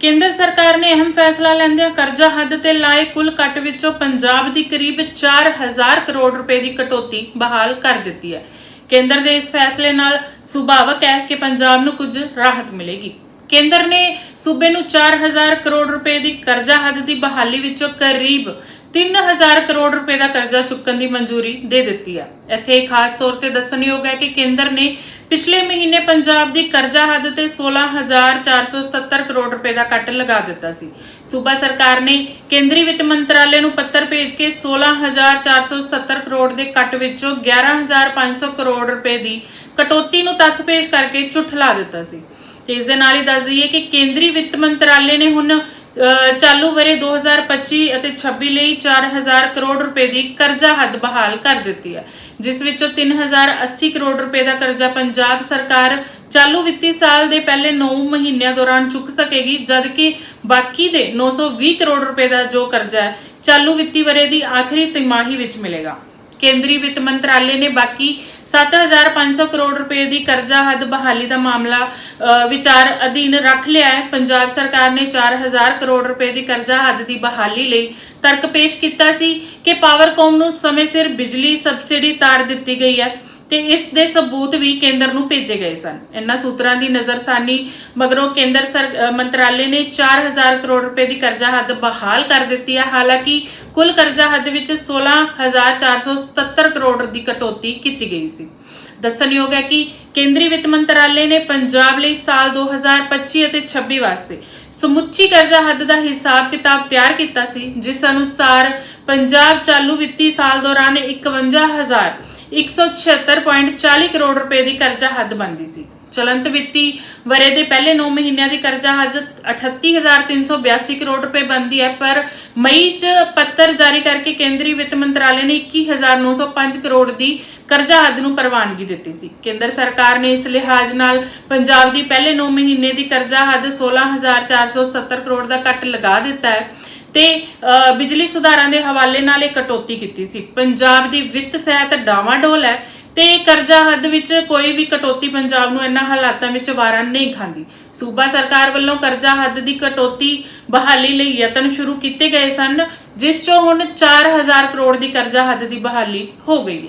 ਕੇਂਦਰ ਸਰਕਾਰ ਨੇ ਅਹਿਮ ਫੈਸਲਾ ਲੈਂਦਿਆਂ ਕਰਜ਼ਾ ਹੱਦ ਤੇ ਲਾਏ ਕੁੱਲ ਕੱਟ ਵਿੱਚੋਂ ਪੰਜਾਬ ਦੀ ਕਰੀਬ 4000 ਕਰੋੜ ਰੁਪਏ ਦੀ ਕਟੌਤੀ ਬਹਾਲ ਕਰ ਦਿੱਤੀ ਹੈ। ਕੇਂਦਰ ਦੇ ਇਸ ਫੈਸਲੇ ਨਾਲ ਸੁਭਾਵਕ ਹੈ ਕਿ ਪੰਜਾਬ ਨੂੰ ਕੁਝ ਰਾਹਤ ਮਿਲੇਗੀ। ਕੇਂਦਰ ਨੇ ਸੂਬੇ ਨੂੰ 4000 ਕਰੋੜ ਰੁਪਏ ਦੀ ਕਰਜ਼ਾ ਹੱਦ ਦੀ ਬਹਾਲੀ ਵਿੱਚੋਂ ਕਰੀਬ 3000 ਕਰੋੜ ਰੁਪਏ ਦਾ ਕਰਜ਼ਾ ਚੁੱਕਣ ਦੀ ਮਨਜ਼ੂਰੀ ਦੇ ਦਿੱਤੀ ਹੈ ਇੱਥੇ ਖਾਸ ਤੌਰ ਤੇ ਦੱਸਣਯੋਗ ਹੈ ਕਿ ਕੇਂਦਰ ਨੇ ਪਿਛਲੇ ਮਹੀਨੇ ਪੰਜਾਬ ਦੀ ਕਰਜ਼ਾ ਹੱਦ ਤੇ 16477 ਕਰੋੜ ਰੁਪਏ ਦਾ ਕੱਟ ਲਗਾ ਦਿੱਤਾ ਸੀ। ਸੂਬਾ ਸਰਕਾਰ ਨੇ ਕੇਂਦਰੀ ਵਿੱਤ ਮੰਤਰਾਲੇ ਨੂੰ ਪੱਤਰ ਭੇਜ ਕੇ 16477 ਕਰੋੜ ਦੇ ਕੱਟ ਵਿੱਚੋਂ 11500 ਕਰੋੜ ਰੁਪਏ ਦੀ ਕਟੌਤੀ ਨੂੰ ਤੱਥ ਪੇਸ਼ ਕਰਕੇ ਝੁਠਲਾ ਦਿੱਤਾ ਸੀ। ਤੇ ਇਸ ਦੇ ਨਾਲ ਹੀ ਦੱਸ ਦਈਏ ਕਿ ਕੇਂਦਰੀ ਵਿੱਤ ਮੰਤਰਾਲੇ ਨੇ ਹੁਣ ਅ, ਚਾਲੂ ਵਰੇ 2025 ਅਤੇ 26 ਲਈ 4000 ਕਰੋੜ ਰੁਪਏ ਦੀ ਕਰਜ਼ਾ ਹੱਦ ਬਹਾਲ ਕਰ ਦਿੱਤੀ ਹੈ ਜਿਸ ਵਿੱਚੋਂ 3080 ਕਰੋੜ ਰੁਪਏ ਦਾ ਕਰਜ਼ਾ ਪੰਜਾਬ ਸਰਕਾਰ ਚਾਲੂ ਵਿੱਤੀ ਸਾਲ ਦੇ ਪਹਿਲੇ 9 ਮਹੀਨਿਆਂ ਦੌਰਾਨ ਚੁੱਕ ਸਕੇਗੀ ਜਦਕਿ ਬਾਕੀ ਦੇ 920 ਕਰੋੜ ਰੁਪਏ ਦਾ ਜੋ ਕਰਜ਼ਾ ਹੈ ਚਾਲੂ ਵਿੱਤੀ ਵਰੇ ਦੀ ਆਖਰੀ ਤਿਮਾਹੀ ਵਿੱਚ ਮਿਲੇਗਾ। ਕੇਂਦਰੀ ਵਿੱਤ ਮੰਤਰਾਲੇ ਨੇ ਬਾਕੀ 7500 ਕਰੋੜ ਰੁਪਏ ਦੀ ਕਰਜ਼ਾ ਹੱਦ ਬਹਾਲੀ ਦਾ ਮਾਮਲਾ ਅ, ਵਿਚਾਰ ਅਧੀਨ ਰੱਖ ਲਿਆ ਹੈ। ਪੰਜਾਬ ਸਰਕਾਰ ਨੇ 4000 ਕਰੋੜ ਰੁਪਏ ਦੀ ਕਰਜ਼ਾ ਹੱਦ ਦੀ ਬਹਾਲੀ ਲਈ ਤਰਕ ਪੇਸ਼ ਕੀਤਾ ਸੀ ਕਿ ਪਾਵਰਕੌਮ ਨੂੰ ਸਮੇਂ ਸਿਰ ਬਿਜਲੀ ਸਬਸਿਡੀ ਤਾਰ ਦਿੱਤੀ ਗਈ ਹੈ। ਤੇ ਇਸ ਦੇ ਸਬੂਤ ਵੀ ਕੇਂਦਰ ਨੂੰ ਭੇਜੇ ਗਏ ਸਨ। ਇਨ੍ਹਾਂ ਸੂਤਰਾਂ ਦੀ ਨਜ਼ਰਸਾਨੀ ਮਗਰੋਂ ਕੇਂਦਰ ਸਰ ਮੰਤਰਾਲੇ ਨੇ 4000 ਕਰੋੜ ਰੁਪਏ ਦੀ ਕਰਜ਼ਾ ਹੱਦ ਬਹਾਲ ਕਰ ਦਿੱਤੀ ਹੈ ਹਾਲਾਂਕਿ ਕੁੱਲ ਕਰਜ਼ਾ ਹੱਦ ਵਿੱਚ 16477 ਕਰੋੜ ਦੀ ਕਟੌਤੀ ਕੀਤੀ ਗਈ ਸੀ। ਦੱਸਣਯੋਗ ਹੈ ਕਿ ਕੇਂਦਰੀ ਵਿੱਤ ਮੰਤਰਾਲੇ ਨੇ ਪੰਜਾਬ ਲਈ ਸਾਲ 2025 ਅਤੇ 26 ਵਾਸਤੇ ਸਮੁੱਚੀ ਕਰਜ਼ਾ ਹੱਦ ਦਾ ਹਿਸਾਬ ਕਿਤਾਬ ਤਿਆਰ ਕੀਤਾ ਸੀ, ਜਿਸ ਅਨੁਸਾਰ ਪੰਜਾਬ ਚਾਲੂ ਵਿੱਤੀ ਸਾਲ ਦੌਰਾਨ 51000 176.40 ਕਰੋੜ ਰੁਪਏ ਦੀ ਕਰਜ਼ਾ ਹੱਦ ਬਣਦੀ ਸੀ। ਚਲੰਤ ਵਿੱਤੀ ਵਰੇ ਦੇ ਪਹਿਲੇ 9 ਮਹੀਨਿਆਂ ਦੀ ਕਰਜ਼ਾ ਹੱਦ 38382 ਕਰੋੜ ਰੁਪਏ ਬਣਦੀ ਹੈ, ਪਰ ਮਈ 'ਚ ਪੱਤਰ ਜਾਰੀ ਕਰਕੇ ਕੇਂਦਰੀ ਵਿੱਤ ਮੰਤਰਾਲੇ ਨੇ 21905 ਕਰੋੜ ਦੀ ਕਰਜ਼ਾ ਹੱਦ ਨੂੰ ਪ੍ਰਵਾਨਗੀ ਦਿੱਤੀ ਸੀ। ਕੇਂਦਰ ਸਰਕਾਰ ਨੇ ਇਸ ਲਿਹਾਜ਼ ਨਾਲ ਪੰਜਾਬ ਦੀ ਪਹਿਲੇ 9 ਮਹੀਨੇ ਦੀ ਕਰਜ਼ਾ ਹੱਦ 16470 ਕਰੋੜ ਦਾ ਕੱਟ ਲਗਾ ਦਿੱਤਾ ਹੈ। ਤੇ ਬਿਜਲੀ ਸੁਧਾਰਾਂ ਦੇ ਹਵਾਲੇ ਨਾਲ ਇਹ ਕਟੌਤੀ ਕੀਤੀ ਸੀ। ਪੰਜਾਬ ਦੀ ਵਿੱਤ ਸਹਿਤ ਡਾਵਾਡੋਲ ਹੈ ਤੇ ਕਰਜ਼ਾ ਹੱਦ ਵਿੱਚ ਕੋਈ ਵੀ ਕਟੌਤੀ ਪੰਜਾਬ ਨੂੰ ਇਹਨਾਂ ਹਾਲਾਤਾਂ ਵਿੱਚ ਵਾਰਾਂ ਨਹੀਂ ਖਾਂਦੀ। ਸੂਬਾ ਸਰਕਾਰ ਵੱਲੋਂ ਕਰਜ਼ਾ ਹੱਦ ਦੀ ਕਟੌਤੀ ਬਹਾਲੀ ਲਈ ਯਤਨ ਸ਼ੁਰੂ ਕੀਤੇ ਗਏ ਸਨ, ਜਿਸ ਚੋਂ ਹੁਣ 4000 ਕਰੋੜ ਦੀ ਕਰਜ਼ਾ ਹੱਦ ਦੀ ਬਹਾਲੀ ਹੋ ਗਈ ਹੈ।